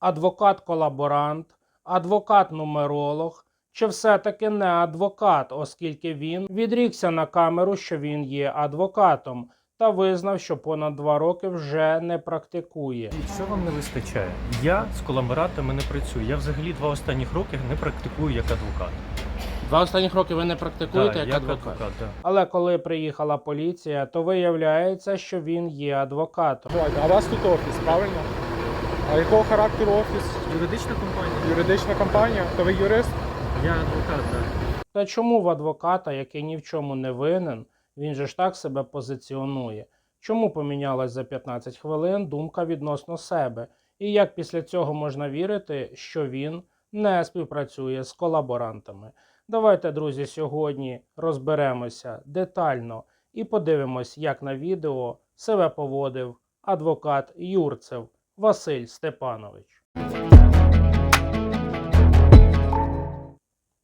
адвокат-колаборант, адвокат-нумеролог, чи все-таки не адвокат, оскільки він відрікся на камеру, що він є адвокатом, та визнав, що понад два роки вже не практикує. Що вам не вистачає? Я з колаборантами не працюю. Я взагалі два останніх роки не практикую як адвокат. Два останніх роки ви не практикуєте Да, як, адвокат. да. Але коли приїхала поліція, то виявляється, що він є адвокатом. А у вас тут офіс, правильно? А якого характеру офіс? Юридична компанія? Юридична компанія? То ви юрист? Я адвокат, так. Та чому в адвоката, який ні в чому не винен, він же ж так себе позиціонує? Чому помінялась за 15 хвилин думка відносно себе? І як після цього можна вірити, що він не співпрацює з колаборантами? Давайте, друзі, сьогодні розберемося детально і подивимось, як на відео себе поводив адвокат Юрцев Василь Степанович.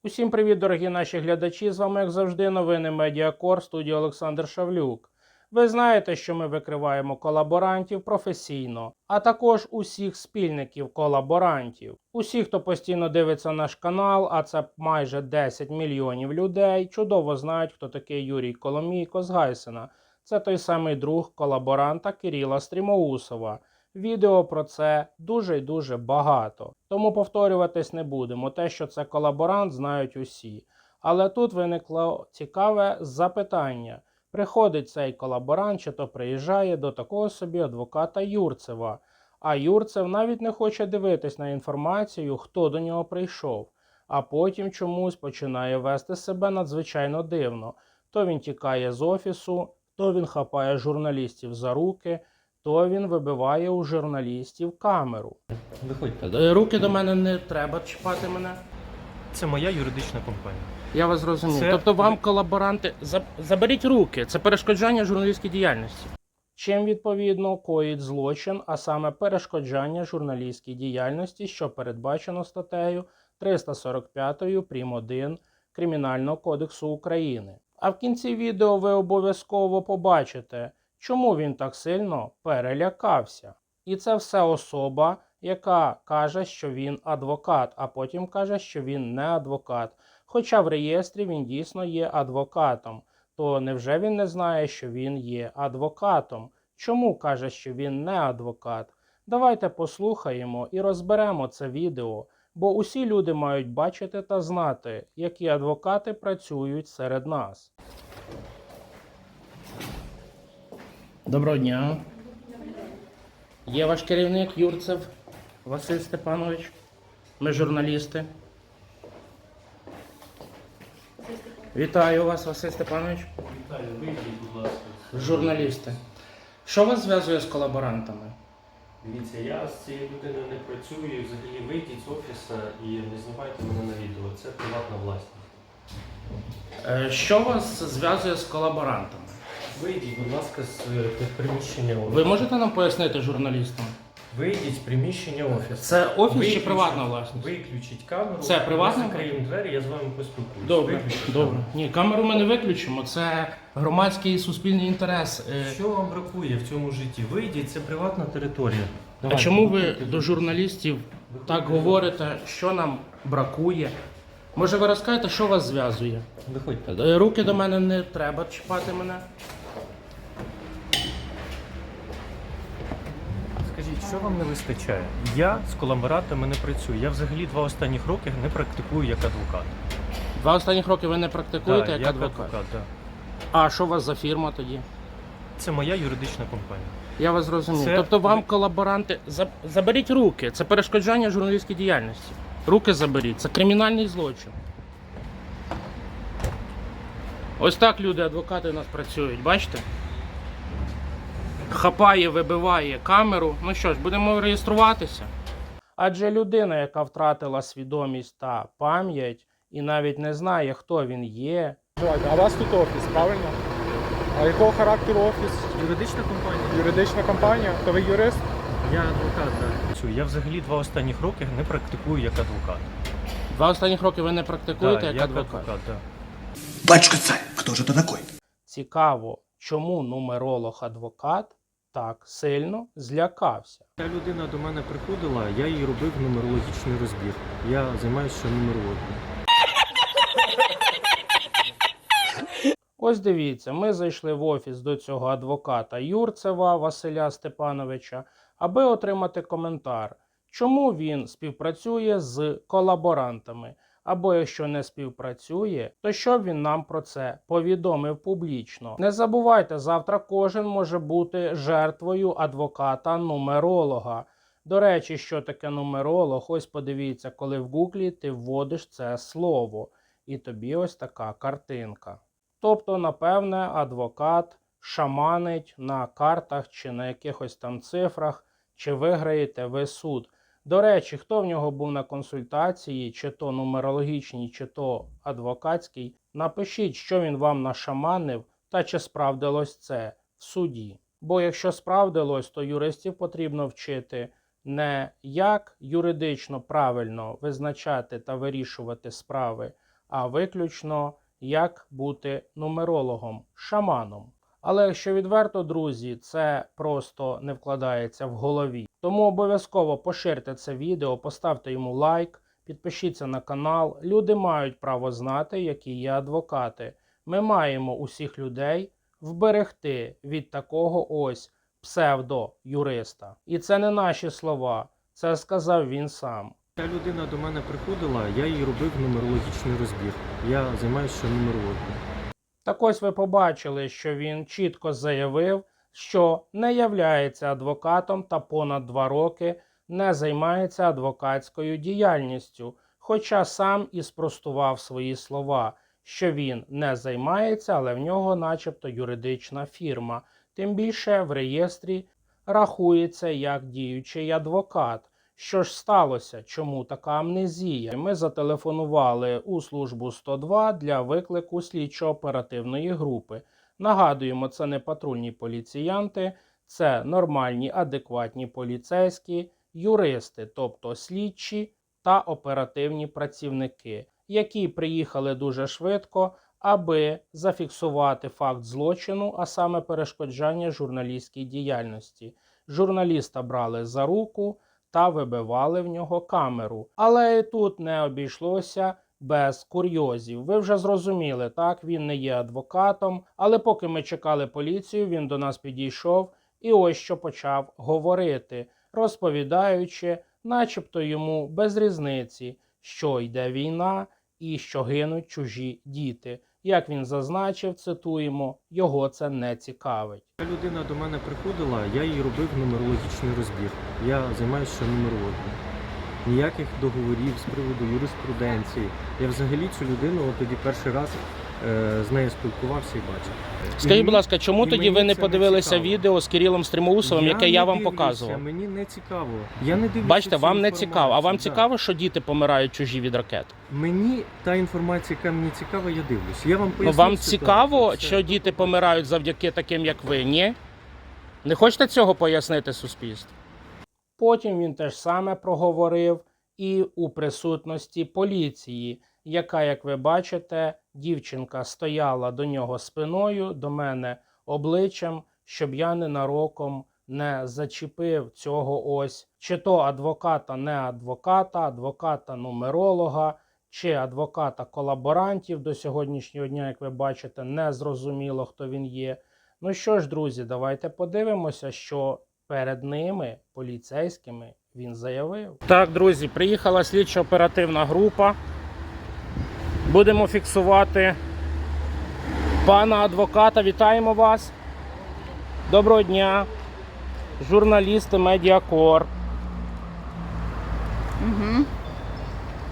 Усім привіт, дорогі наші глядачі! З вами, як завжди, новини Медіакор, студія Олександр Шавлюк. Ви знаєте, що ми викриваємо колаборантів професійно, а також усіх спільників колаборантів. Усі, хто постійно дивиться наш канал, а це майже 10 мільйонів людей, чудово знають, хто такий Юрій Коломійко з Гайсена. Це той самий друг колаборанта Кирила Стрімоусова. Відео про це дуже й дуже багато. Тому повторюватись не будемо. Те, що це колаборант, знають усі. Але тут виникло цікаве запитання. Приходить цей колаборант, чи то приїжджає до такого собі адвоката Юрцева. А Юрцев навіть не хоче дивитись на інформацію, хто до нього прийшов, а потім чомусь починає вести себе надзвичайно дивно. То він тікає з офісу, то він хапає журналістів за руки, то він вибиває у журналістів камеру. Виходьте. Руки до мене не треба чіпати мене. Це моя юридична компанія. Я вас зрозумів. Це- Тобто вам колаборанти за- заберіть руки, це перешкоджання журналістській діяльності. Чим відповідно коїть злочин, а саме перешкоджання журналістській діяльності, що передбачено статтею 345 прим. 1 Кримінального кодексу України. А в кінці відео ви обов'язково побачите, чому він так сильно перелякався. І це все особа, яка каже, що він адвокат, а потім каже, що він не адвокат. Хоча в реєстрі він дійсно є адвокатом, то невже він не знає, що він є адвокатом? Чому каже, що він не адвокат? Давайте послухаємо і розберемо це відео, бо усі люди мають бачити та знати, які адвокати працюють серед нас. Доброго дня. Є ваш керівник Юрцев Василь Степанович. Ми журналісти. Вітаю вас, Василь Степанович. Вітаю, вийдіть, будь ласка. Журналісти. Що вас зв'язує з колаборантами? Дивіться, я з цією людиною не працюю. Взагалі вийдіть з офісу і не знімайте мене на відео. Це приватна власність. Е, Що вас зв'язує з колаборантами? Вийдіть, будь ласка, з е, приміщення офісу. Ви можете нам пояснити журналістам? Вийдіть з приміщення офісу. Це офіс чи Виключіть- приватна власність? Виключіть камеру. Це приватна? Ми закриємо двері, я з вами поспілкуюсь. Добре, Виключіть добре. камеру. Ні, камеру ми не виключимо. Це громадський і суспільний інтерес. Е, Що вам бракує в цьому житті? Вийдіть, це приватна територія. А Давайте, чому ви до журналістів так говорите, що нам бракує? Може, ви розкажете, що вас зв'язує? Виходьте. Е, Руки до мене не треба чіпати мене. Скажіть, що вам не вистачає? Я з колаборантами не працюю. Я взагалі два останніх роки не практикую як адвокат. Два останніх роки ви не практикуєте Да, як адвокат. да. А що у вас за фірма тоді? Це моя юридична компанія. Я вас зрозумів. Це- Тобто вам колаборанти за- заберіть руки. Це перешкоджання журналістській діяльності. Руки заберіть. Це кримінальний злочин. Ось так люди, адвокати у нас працюють, бачите? Хапає, вибиває камеру. Ну що ж, будемо реєструватися. Адже людина, яка втратила свідомість та пам'ять і навіть не знає, хто він є, а у вас тут офіс, правильно? А якого характеру офіс? Юридична компанія? Юридична компанія? То ви юрист? Я адвокат, так. Я взагалі два останніх роки не практикую як адвокат. два останніх роки ви не практикуєте Да, як адвокат. да. Батюшка царь, кто же ты такой? Цікаво, чому нумеролог адвокат так сильно злякався. Ця людина до мене приходила, я їй робив нумерологічний розбір. Я займаюся ще нумерологією. Ось дивіться, ми зайшли в офіс до цього адвоката Юрцева Василя Степановича, аби отримати коментар, чому він співпрацює з колаборантами. Або якщо не співпрацює, то щоб він нам про це повідомив публічно. Не забувайте, завтра кожен може бути жертвою адвоката-нумеролога. До речі, що таке нумеролог? Ось подивіться, коли в гуглі ти вводиш це слово, і тобі ось така картинка. Тобто, напевне, адвокат шаманить на картах чи на якихось там цифрах, чи виграєте ви суд. До речі, хто в нього був на консультації, чи то нумерологічній, чи то адвокатській, напишіть, що він вам нашаманив та чи справдилось це в суді. Бо якщо справдилось, то юристів потрібно вчити не як юридично правильно визначати та вирішувати справи, а виключно як бути нумерологом, шаманом. Але якщо відверто, друзі, це просто не вкладається в голові. Тому обов'язково поширте це відео, поставте йому лайк, підпишіться на канал. Люди мають право знати, які є адвокати. Ми маємо усіх людей вберегти від такого ось псевдо-юриста. І це не наші слова, це сказав він сам. Ця людина до мене приходила, я їй робив нумерологічний розбір. Я займаюся ще нумерологією. Так ось ви побачили, що він чітко заявив, що не являється адвокатом та понад два роки не займається адвокатською діяльністю, хоча сам і спростував свої слова, що він не займається, але в нього, начебто, юридична фірма. Тим більше в реєстрі рахується як діючий адвокат. Що ж сталося? Чому така амнезія? Ми зателефонували у службу 102 для виклику слідчо-оперативної групи. Нагадуємо, це не патрульні поліціянти, це нормальні, адекватні поліцейські, юристи, тобто слідчі та оперативні працівники, які приїхали дуже швидко, аби зафіксувати факт злочину, а саме перешкоджання журналістській діяльності. Журналіста брали за руку та вибивали в нього камеру. Але і тут не обійшлося без курйозів. Ви вже зрозуміли, так він не є адвокатом, але поки ми чекали поліцію, він до нас підійшов і ось що почав говорити, розповідаючи, начебто йому без різниці, що йде війна і що гинуть чужі діти. Як він зазначив, цитуємо, його це не цікавить. Людина до мене приходила, я їй робив нумерологічний розбір. Я займаюся нумерологією. Ніяких договорів з приводу юриспруденції. Я взагалі цю людину от тоді перший раз з нею спілкувався і бачив. Скажіть, будь ласка, чому і тоді ви не подивилися цікаво. відео з Кирилом Стримоусовим, яке не я вам дивлюся, показував? Мені не цікаво. Я не дивлюся. Бачите, вам не цікаво. А вам да. цікаво, що діти помирають чужі від ракет? Мені та інформація, яка мені цікава, я дивлюсь. Я вам Ну вам ситуацію, цікаво, все. що діти помирають завдяки таким, як ви? Ні? Не хочете цього пояснити суспільству? Потім він теж саме проговорив і у присутності поліції, яка, як ви бачите, дівчинка стояла до нього спиною, до мене обличчям, щоб я ненароком не зачепив цього ось чи то адвоката, не адвоката, адвоката нумеролога, чи адвоката колаборантів до сьогоднішнього дня, як ви бачите, не зрозуміло, хто він є. Ну що ж, друзі, давайте подивимося, що перед ними, поліцейськими, він заявив. Так, друзі, приїхала слідчо-оперативна група. Будемо фіксувати пана адвоката. Вітаємо вас. Доброго дня. Журналісти Медіакор. Угу.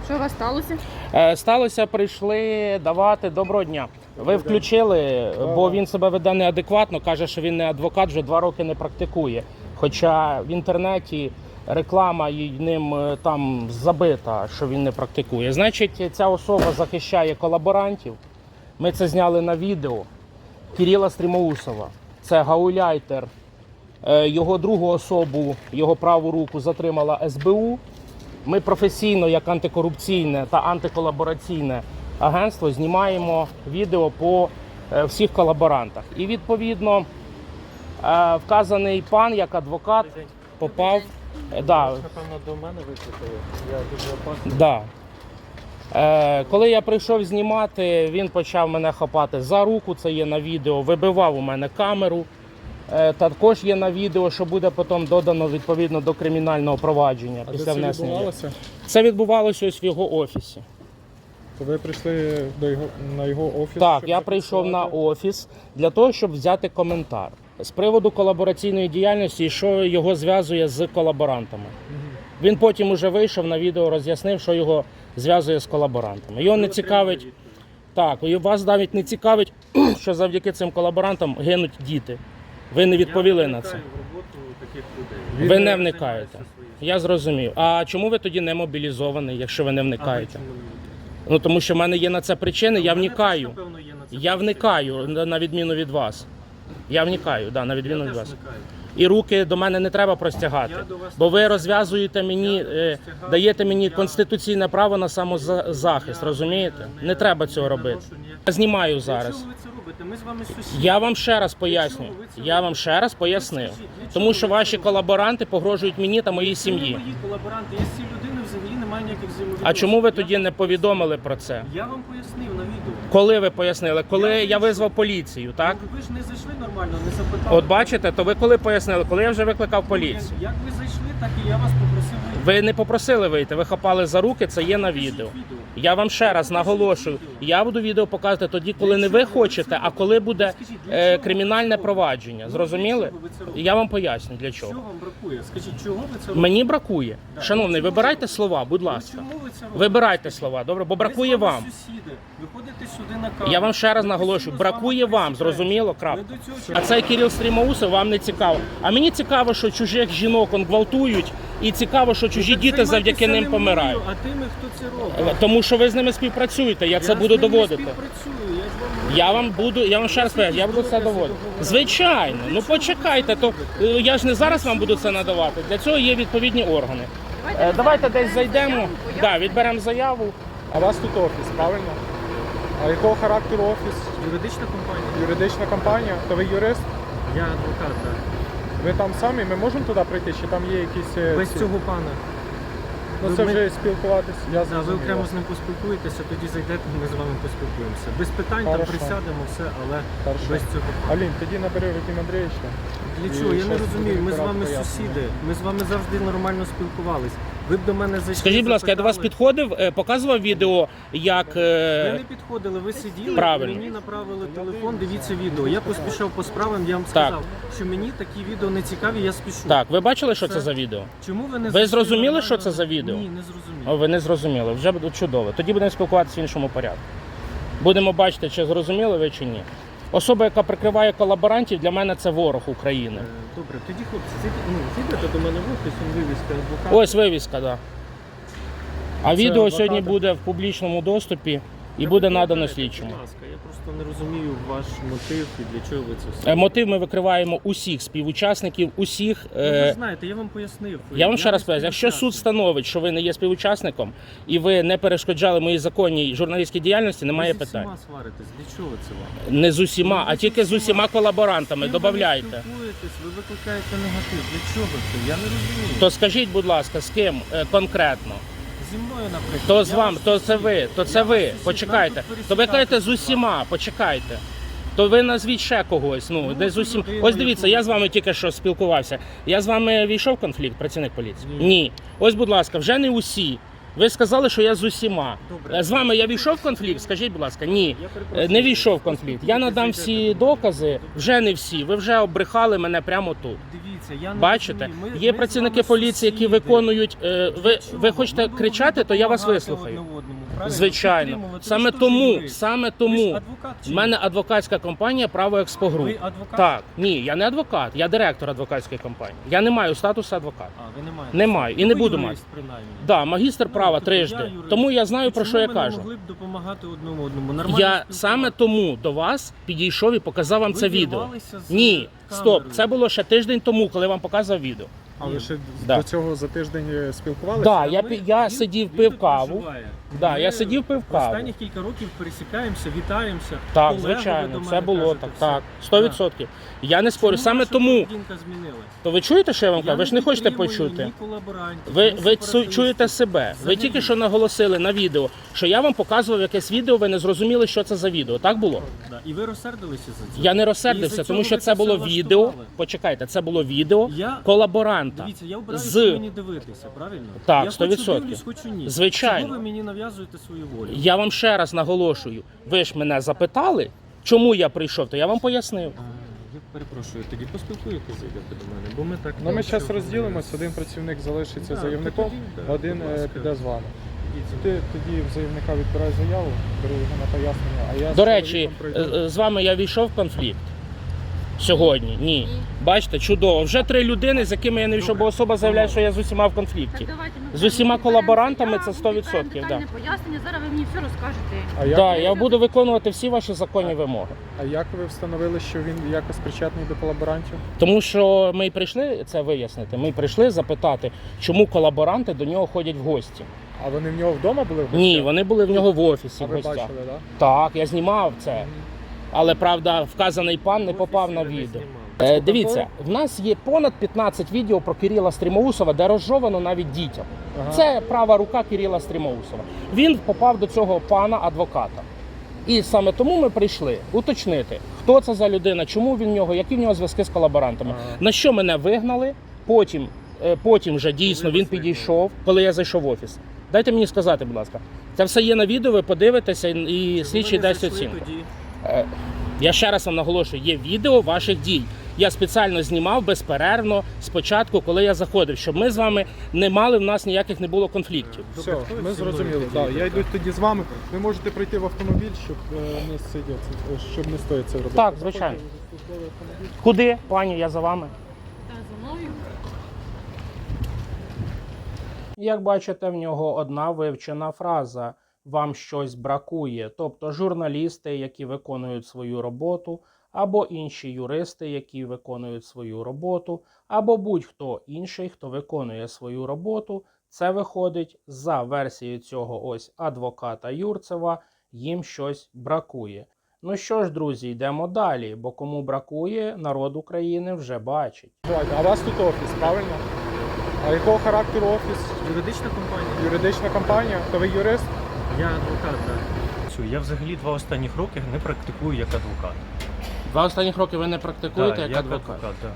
Що у вас сталося? Е, Сталося, прийшли давати доброго дня. Ви включили, бо він себе веде неадекватно, каже, що він не адвокат, вже два роки не практикує. Хоча в інтернеті реклама ним е, там забита, що він не практикує. Значить, ця особа захищає колаборантів. Ми це зняли на відео. Кирила Стрімоусова. Це гауляйтер. Е, Його другу особу, його праву руку затримала СБУ. Ми професійно, як антикорупційне та антиколабораційне агентство, знімаємо відео по е, всіх колаборантах. І відповідно вказаний пан як адвокат попав. Е, Да, Напевно, до мене викликали. Я дуже опасний. Да. Е, коли я прийшов знімати, він почав мене хапати за руку, це є на відео, вибивав у мене камеру. Е, також є на відео, що буде потім додано відповідно до кримінального провадження А після це внесення. відбувалося? Це відбувалося ось в його офісі. То ви прийшли до його на його офіс? Так, щоб я прийшов на офіс для того, щоб взяти коментар з приводу колабораційної діяльності, і що його зв'язує з колаборантами. Він потім уже вийшов на відео, роз'яснив, що його зв'язує з колаборантами. Його не цікавить. Так, і вас навіть не цікавить, що завдяки цим колаборантам гинуть діти. Ви не відповіли на це. Ви не вникаєте. Я зрозумів. А чому ви тоді не мобілізований, якщо ви не вникаєте? Ну тому що в мене є на це причини, я вникаю. Я вникаю на відміну від вас. Я вникаю, да, на відміну від вас. І руки до мене не треба простягати. Я до вас Бо ви розв'язуєте мені, Я е, простягав. даєте мені Я- конституційне право на самозахист, розумієте? Не треба цього робити. Я знімаю зараз. Чому ви це робите? Ми з вами сусіди. Я вам ще раз поясню. чого ви це Я вам ще раз пояснив. Скажіть, для Тому що ви це ваші робите? колаборанти погрожують мені та моїй Це не сім'ї. мої колаборанти. Ніяких взаємовідносин. А чому ви тоді не повідомили про це? Я вам пояснив на відео. Коли ви пояснили? Коли Я я визвав поліцію, так? Ну, Ви ж не зайшли нормально, не запитали. От бачите, то ви коли пояснили, коли я вже викликав поліцію. Як ви зайшли, так і я вас попросив вийти. Ви не попросили вийти, ви хапали за руки, це є на відео. Я вам ще раз наголошую, я буду відео показувати тоді, коли не ви хочете, а коли буде е, кримінальне провадження. Зрозуміли? Я вам поясню для Що чого. вам бракує? Скажіть, чого ви це робите? Мені бракує. Шановний, вибирайте слова, будь Ну, ласка. Чому ви це робите? Вибирайте слова, добре, бо бракує вам. Сусіди. Виходите сюди на каву. Я вам ще раз наголошую, бракує вам, зрозуміло, крапка. А цей Кирил Стрімоусов вам не цікаво. А мені цікаво, що чужих жінок он гвалтують, і цікаво, що чужі діти завдяки ним помирають. мною, А тими, хто це робить. Тому що ви з ними співпрацюєте, я це буду доводити. я вам буду, я вам ще раз кажу, я буду це доводити. Звичайно, ну почекайте, то е, я ж не зараз вам буду це надавати. Для цього є відповідні органи. Е, Давайте десь зайдемо, да, відберемо заяву. А у вас тут офіс, правильно? А якого характеру офіс? Юридична компанія. Юридична компанія? То ви юрист? Я адвокат, так. Ви там самі? Ми можемо туди прийти, чи там є якісь. е, Без ці- цього пана. Ну це ми- вже спілкуватись. Я Да, ви зрозумів окремо вас. з ним поспілкуєтеся, тоді зайдете, ми з вами поспілкуємося. Без питань там Хорошо. присядемо, все, але Хорошо. без цього. Алін, тоді набери Вадим Андрійовича. Для І чого? Я не розумію. Ми з вами пояснення. сусіди. Ми з вами завжди нормально спілкувались. Ви б до мене зайшли. Скажіть, будь ласка, я до вас запитали. підходив, е, показував відео, як. Ви е, не підходили, ви сиділи, Правильно. мені направили телефон, дивіться відео. Я поспішав по справам, я вам сказав, що мені такі відео не цікаві, я спішу. Так, ви бачили, що це за відео? Чому ви не Ви зайшли зрозуміли, нормально? що це за відео? Ні, не зрозумів. О, ви не зрозуміли. Вже буде чудово. Тоді будемо спілкуватися в іншому порядку. Будемо бачити, чи зрозуміли ви чи ні. Особа, яка прикриває колаборантів, для мене це ворог України. Е, Добре, тоді хлопці, зайдіть, ну, зайдете до мене в офіс, він вивізка адвоката. Ось вивіска, так. Да. А Це відео сьогодні буде в публічному доступі і буде надано слідчому. Будь ласка, я просто не розумію ваш мотив і для чого ви це все. Е, Мотив ми викриваємо усіх співучасників, усіх. Ну, ви Е... знаєте, я вам пояснив. Я вам ще раз поясню, якщо суд встановить, що ви не є співучасником і ви не перешкоджали моїй законній журналістській діяльності, немає ви питань. зі всіма сваритесь, для чого це вам? Не з усіма, а тільки з усіма колаборантами. З ким ви Добавляйте. спілкуєтесь, ви викликаєте негатив. Для чого це? Я не розумію. То скажіть, будь ласка, з ким е, конкретно? Зі мною, наприклад. То з я вам, то це ви, то це ви. Почекайте. То ви кажете з усіма, почекайте. То ви назвіть ще когось. Ну, Ну, де з усім. Ось дивіться, я з вами тільки що спілкувався. Я з вами війшов в конфлікт, працівник поліції? Ні. Ні. Ось, будь ласка, вже не усі. Ви сказали, що я з усіма. Добре. Е, З вами я війшов в конфлікт? Скажіть, будь ласка, ні. Е. Не війшов в конфлікт. Я надам всі докази, вже не всі. Ви вже обрехали мене прямо тут. Дивіться, я не Бачите. Ми- є ми працівники поліції, які виконують. е, Ви, ви хочете кричати, то я вас вислухаю. одне одному, правильно? Звичайно, Підтримувати. саме Ви ж тому, саме Ви ж тому адвокат чи в ні? мене адвокатська компанія Право Експогруп. Ви адвокат? Так, ні, я не адвокат, я директор адвокатської компанії. Я не маю статусу адвоката. А, ви не маєте. Не маю і не ви буду юрист, мати. принаймні. Да, магістр Ну, права тобто я трижди. юрист. Тому я знаю про І що я ми не кажу. могли б допомагати одному одному. Нормально Я спілкуватися. саме тому до вас підійшов і показав вам Ви це відео. вірвалися з Ні, камерою. Стоп, це було ще тиждень тому, коли вам показував відео. А ви ще Да. до цього за тиждень е, спілкувалися? Да, я, пі- я сидів, пив каву. Да, я сидів, пив каву. Останніх кілька років пересікаємося, вітаємося. Так, Колега, ви звичайно, до це мене було кажете, так. все. Так, 100%. Я не спорю. Чому Саме ваша тому, поведінка змінилась? то ви чуєте, що я вам кажу? Ви ж не хочете підтримую почути. Ні колаборантів, Ви, ні ви сепаратистів. чуєте себе. Ви Взагалі. тільки що наголосили на відео, що я вам показував якесь відео, ви не зрозуміли, що це за відео. Так було? Да. І ви розсердилися за це? Я не І розсердився, за тому цього що ви це це було все відео. влаштували? Почекайте, це було відео Я колаборанта. Дивіться, я обираю, з- що мені дивитися, правильно? Так, я 100%. хочу дивлюсь, хочу ні. Звичайно. Чого ви мені нав'язуєте свою волю? Я вам ще раз наголошую. Ви ж мене запитали, чому я прийшов, то я вам пояснив. А, я перепрошую, тоді поспілкуєтеся, зайдете до мене, бо ми так... Ну ми зараз все розділимось, один працівник залишиться Да, заявником, тоді, да, один будь е, ласка. піде з вами. Ідіть. Ти тоді в заявника відбирай заяву, беру його на пояснення, а я з До речі, чоловіком пройду. е, е, з вами я війшов в конфлікт. Сьогодні ні. Бачите, чудово. Вже три людини, з якими я не війшов, бо особа заявляє, що я з усіма в конфлікті. Так, давайте ми З усіма колаборантами це 100%, відберемо да. пояснення, зараз ви мені все розкажете. А як, Так, я буду виконувати всі ваші законні вимоги. а як ви встановили, що він якось причетний до колаборантів? Тому що ми й прийшли це вияснити. Ми прийшли запитати, чому колаборанти до нього ходять в гості. А вони в нього вдома були в гостях? Ні, вони були в нього в офісі А в ви гостях. бачили, так? Так, я знімав це. Але правда, вказаний пан не попав на відео. Е, дивіться, в нас є понад 15 відео про Кирила Стрімоусова, де розжовано навіть дітям. Це права рука Кирила Стрімоусова. Він попав до цього пана адвоката. І саме тому ми прийшли уточнити, хто це за людина, чому він в нього, які в нього зв'язки з колаборантами. На що мене вигнали? Потім, е, потім вже дійсно він підійшов, коли я зайшов в офіс. Дайте мені сказати, будь ласка. Це все є на відео, ви подивитеся і- і слідчий дасть оцінку. тоді? Я ще раз вам наголошую, є відео ваших дій. Я спеціально знімав безперервно спочатку, коли я заходив, щоб ми з вами не мали в нас ніяких не було конфліктів. Все, ми зрозуміли. Да, я йду тоді з вами. Ви можете прийти в автомобіль, щоб е, не сидіти, е, щоб не стоїть це робити. Так, звичайно. Куди, пані, я за вами? За мною. Як бачите, в нього одна вивчена фраза вам щось бракує. Тобто журналісти, які виконують свою роботу, або інші юристи, які виконують свою роботу, або будь-хто інший, хто виконує свою роботу, це виходить за версією цього ось адвоката Юрцева, їм щось бракує. Ну що ж, друзі, йдемо далі, бо кому бракує, народ України вже бачить. А у вас тут офіс, правильно? А якого характеру офіс? Юридична компанія? Юридична компанія? То ви юрист? Я адвокат, так. Я взагалі два останніх роки не практикую як адвокат. Два останніх роки ви не практикуєте Да, як адвокат. да.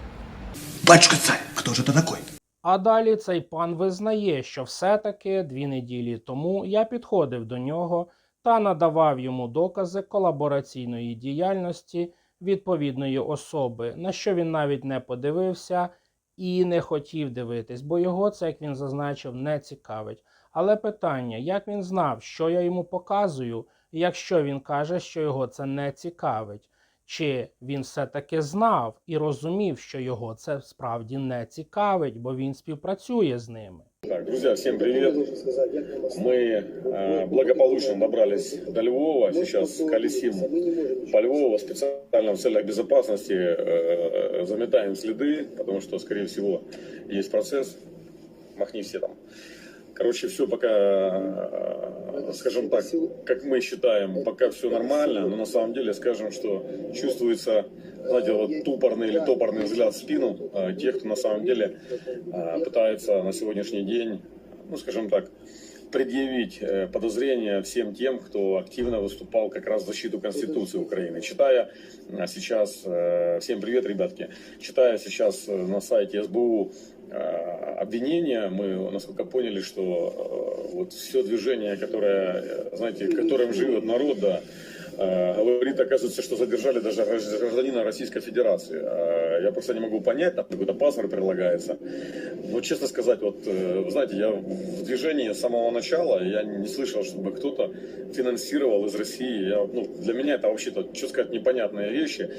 Батюшка царь, кто же это такой? А далі цей пан визнає, що все-таки дві неділі тому я підходив до нього та надавав йому докази колабораційної діяльності відповідної особи, на що він навіть не подивився і не хотів дивитись, бо його це, як він зазначив, не цікавить. Але питання, як він знав, що я йому показую, якщо він каже, що його це не цікавить. Чи він все-таки знав і розумів, що його це справді не цікавить, бо він співпрацює з ними. Так, друзья, всем привет. Мы э, благополучно добрались до Львова. Сейчас колесим по Львову специально в целях безопасности э, заметаем следы, потому что, скорее всего, есть процесс. Махни все там. Короче, все пока, э, скажем так, как мы считаем, пока все нормально, но на самом деле скажем, что чувствуется, знаете, вот тупорный или топорный взгляд в спину э, тех, кто на самом деле э, пытается на сегодняшний день, ну, скажем так, предъявить подозрения всем тем, кто активно выступал как раз в защиту Конституции Украины. Читая сейчас, всем привет, ребятки, читая сейчас на сайте СБУ обвинения, мы, насколько поняли, что э, вот все движение, которое, э, знаете, которым живет народ, да, э, говорит, оказывается, что задержали даже гражд- гражданина Российской Федерации. Э, Я просто не могу понять, там какой-то паспорт прилагается. Но, честно сказать, вот, э, знаете, я в движении с самого начала, я не слышал, чтобы кто-то финансировал из России. Я, ну, для меня это вообще-то, что сказать, непонятные вещи.